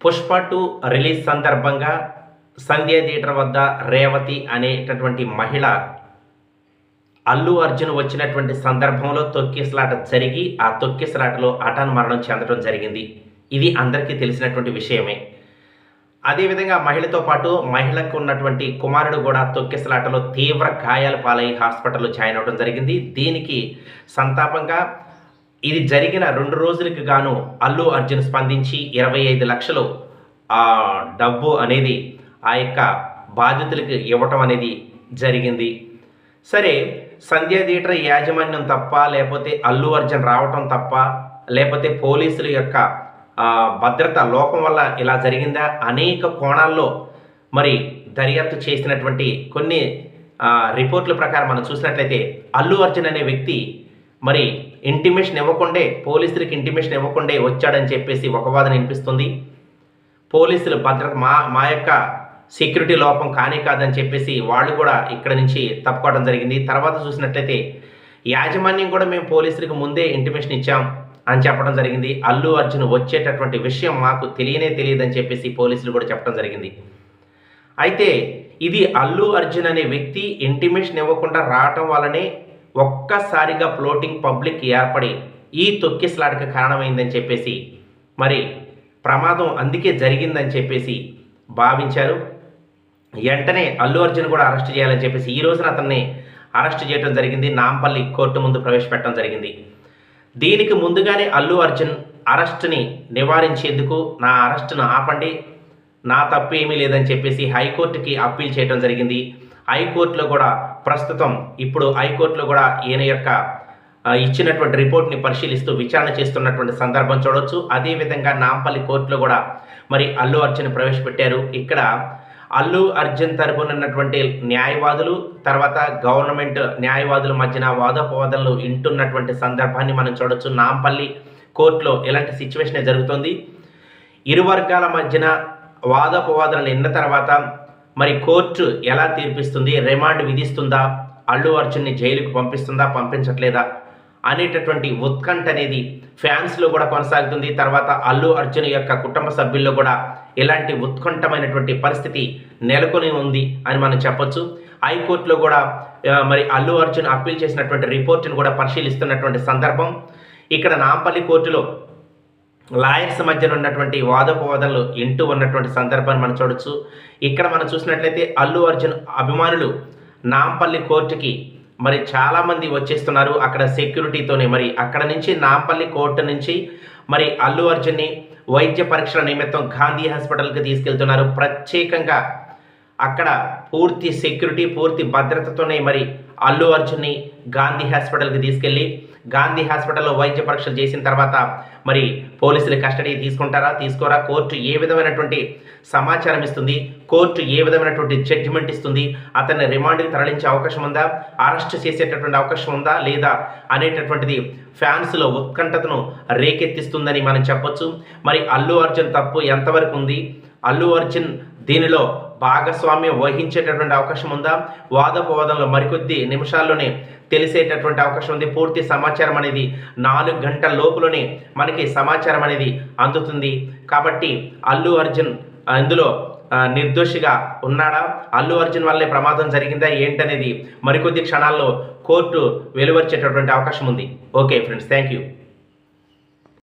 Pushpa two release సందర్భంగా సంధ్య theatre వద్ద రేవతి అనేటటువంటి మహిళ అల్లు అర్జున్ వచ్చినటువంటి సందర్భంలో తొక్కిసలాట జరిగి ఆ తొక్కిసలాటలో హఠాన్ మరణం చెందడం జరిగింది. ఇది అందరికీ తెలిసినటువంటి విషయమే. అదేవిధంగా మహిళతో పాటు మహిళకు ఉన్నటువంటి కుమారుడు కూడా తొక్కిసలాటలో తీవ్ర గాయాల పాలై హాస్పిటల్లో జాయిన్ అవ్వడం జరిగింది. దీనికి సంతాపంగా ఇది జరిగిన రెండు రోజులకు గాను అల్లు అర్జున్ స్పందించి ఇరవై ఐదు లక్షలు ఆ డబ్బు అనేది ఆ యొక్క బాధితులకు ఇవ్వటం అనేది జరిగింది. సరే సంధ్య థియేటర్ యాజమాన్యం తప్ప లేకపోతే అల్లు అర్జున్ రావటం తప్ప లేకపోతే పోలీసుల యొక్క భద్రత లోపం వల్ల ఇలా జరిగిందా? అనేక కోణాల్లో మరి దర్యాప్తు చేసినటువంటి కొన్ని రిపోర్ట్ల ప్రకారం మనం చూసినట్లయితే అల్లు అర్జున్ అనే వ్యక్తి మరి ఇంటిమేషన్ ఇవ్వకుండే పోలీసులకి ఇంటిమేషన్ ఇవ్వకుండే వచ్చాడని చెప్పేసి ఒక వాదన వినిపిస్తుంది. పోలీసులు భద్రత మా మా యొక్క సెక్యూరిటీ లోపం కానీ కాదని చెప్పేసి వాళ్ళు కూడా ఇక్కడ నుంచి తప్పుకోవడం జరిగింది. తర్వాత చూసినట్లయితే యాజమాన్యం కూడా మేము పోలీసులకు ముందే ఇంటిమేషన్ ఇచ్చాం అని చెప్పడం జరిగింది. అల్లు అర్జున్ వచ్చేటటువంటి విషయం మాకు తెలియనే తెలియదని చెప్పేసి పోలీసులు కూడా చెప్పడం జరిగింది. అయితే ఇది అల్లు అర్జున్ అనే వ్యక్తి ఇంటిమేషన్ ఇవ్వకుండా రావటం వల్లనే ఒక్కసారిగా ఫ్లోటింగ్ పబ్లిక్ ఏర్పడి ఈ తొక్కిసలాటకు కారణమైందని చెప్పేసి మరి ప్రమాదం అందుకే జరిగిందని చెప్పేసి భావించారు. వెంటనే అల్లు అర్జున్ కూడా అరెస్ట్ చేయాలని చెప్పేసి ఈ రోజున అతన్ని అరెస్ట్ చేయడం జరిగింది. నాంపల్లి కోర్టు ముందు ప్రవేశపెట్టడం జరిగింది. దీనికి ముందుగానే అల్లు అర్జున్ అరెస్ట్ని నివారించేందుకు నా అరెస్ట్ను ఆపండి నా తప్పు ఏమీ లేదని చెప్పేసి హైకోర్టుకి అప్పీల్ చేయడం జరిగింది. హైకోర్టులో కూడా ప్రస్తుతం ఇప్పుడు హైకోర్టులో కూడా ఈయన యొక్క ఇచ్చినటువంటి రిపోర్ట్ని పరిశీలిస్తూ విచారణ చేస్తున్నటువంటి సందర్భం చూడొచ్చు. అదేవిధంగా నాంపల్లి కోర్టులో కూడా మరి అల్లు అర్జున్ ప్రవేశపెట్టారు. ఇక్కడ అల్లు అర్జున్ తరపున ఉన్నటువంటి న్యాయవాదులు తర్వాత గవర్నమెంట్ న్యాయవాదుల మధ్యన వాదోపవాదనలు వింటున్నటువంటి సందర్భాన్ని మనం చూడొచ్చు. నాంపల్లి కోర్టులో ఇలాంటి సిచ్యువేషన్ జరుగుతుంది. ఇరు వర్గాల మధ్యన వాదోపవాదనలు నిన్న తర్వాత మరి కోర్టు ఎలా తీర్పిస్తుంది? రిమాండ్ విధిస్తుందా? అల్లు అర్జున్ని జైలుకు పంపిస్తుందా? పంపించట్లేదా? అనేటటువంటి ఉత్కంఠ అనేది ఫ్యాన్స్లో కూడా కొనసాగుతుంది. తర్వాత అల్లు అర్జున్ యొక్క కుటుంబ సభ్యుల్లో కూడా ఇలాంటి ఉత్కంఠమైనటువంటి పరిస్థితి నెలకొని ఉంది అని మనం చెప్పొచ్చు. హైకోర్టులో కూడా మరి అల్లు అర్జున్ అప్పీల్ చేసినటువంటి రిపోర్టును కూడా పరిశీలిస్తున్నటువంటి సందర్భం. ఇక్కడ నాంపల్లి కోర్టులో లాయర్స్ మధ్యన ఉన్నటువంటి వాదోపవాదనలు ఇంటూ ఉన్నటువంటి సందర్భాన్ని మనం చూడొచ్చు. ఇక్కడ మనం చూసినట్లయితే అల్లు అర్జున్ అభిమానులు నాంపల్లి కోర్టుకి మరి చాలామంది వచ్చేస్తున్నారు అక్కడ సెక్యూరిటీతోనే. మరి అక్కడ నుంచి నాంపల్లి కోర్టు నుంచి మరి అల్లు అర్జున్ని వైద్య పరీక్షల నిమిత్తం గాంధీ హాస్పిటల్కి తీసుకెళ్తున్నారు. ప్రత్యేకంగా అక్కడ పూర్తి సెక్యూరిటీ పూర్తి భద్రతతోనే మరి అల్లు అర్జున్ని గాంధీ హాస్పిటల్కి తీసుకెళ్ళి గాంధీ హాస్పిటల్లో వైద్య పరీక్షలు చేసిన తర్వాత మరి పోలీసులు కస్టడీ తీసుకుంటారా తీసుకోరా? కోర్టు ఏ విధమైనటువంటి సమాచారం ఇస్తుంది? కోర్టు ఏ విధమైనటువంటి జడ్జిమెంట్ ఇస్తుంది? అతన్ని రిమాండ్కి తరలించే అవకాశం ఉందా? అరెస్ట్ చేసేటటువంటి అవకాశం ఉందా? లేదా అనేటటువంటిది ఫ్యాన్స్లో ఉత్కంఠతను రేకెత్తిస్తుందని మనం చెప్పొచ్చు. మరి అల్లు అర్జున్ తప్పు ఎంతవరకు ఉంది? అల్లు అర్జున్ దీనిలో భాగస్వామ్యం వహించేటటువంటి అవకాశం ఉందా? వాదోపవాదంలో మరికొద్ది నిమిషాల్లోనే తెలిసేటటువంటి అవకాశం ఉంది. పూర్తి సమాచారం అనేది నాలుగు గంటల లోపులోనే మనకి సమాచారం అనేది అందుతుంది. కాబట్టి అల్లు అర్జున్ ఇందులో నిర్దోషిగా ఉన్నాడా? అల్లు అర్జున్ వల్లే ప్రమాదం జరిగిందా? ఏంటనేది మరికొద్ది క్షణాల్లో కోర్టు వెలువరిచేటటువంటి అవకాశం ఉంది. Okay friends thank you.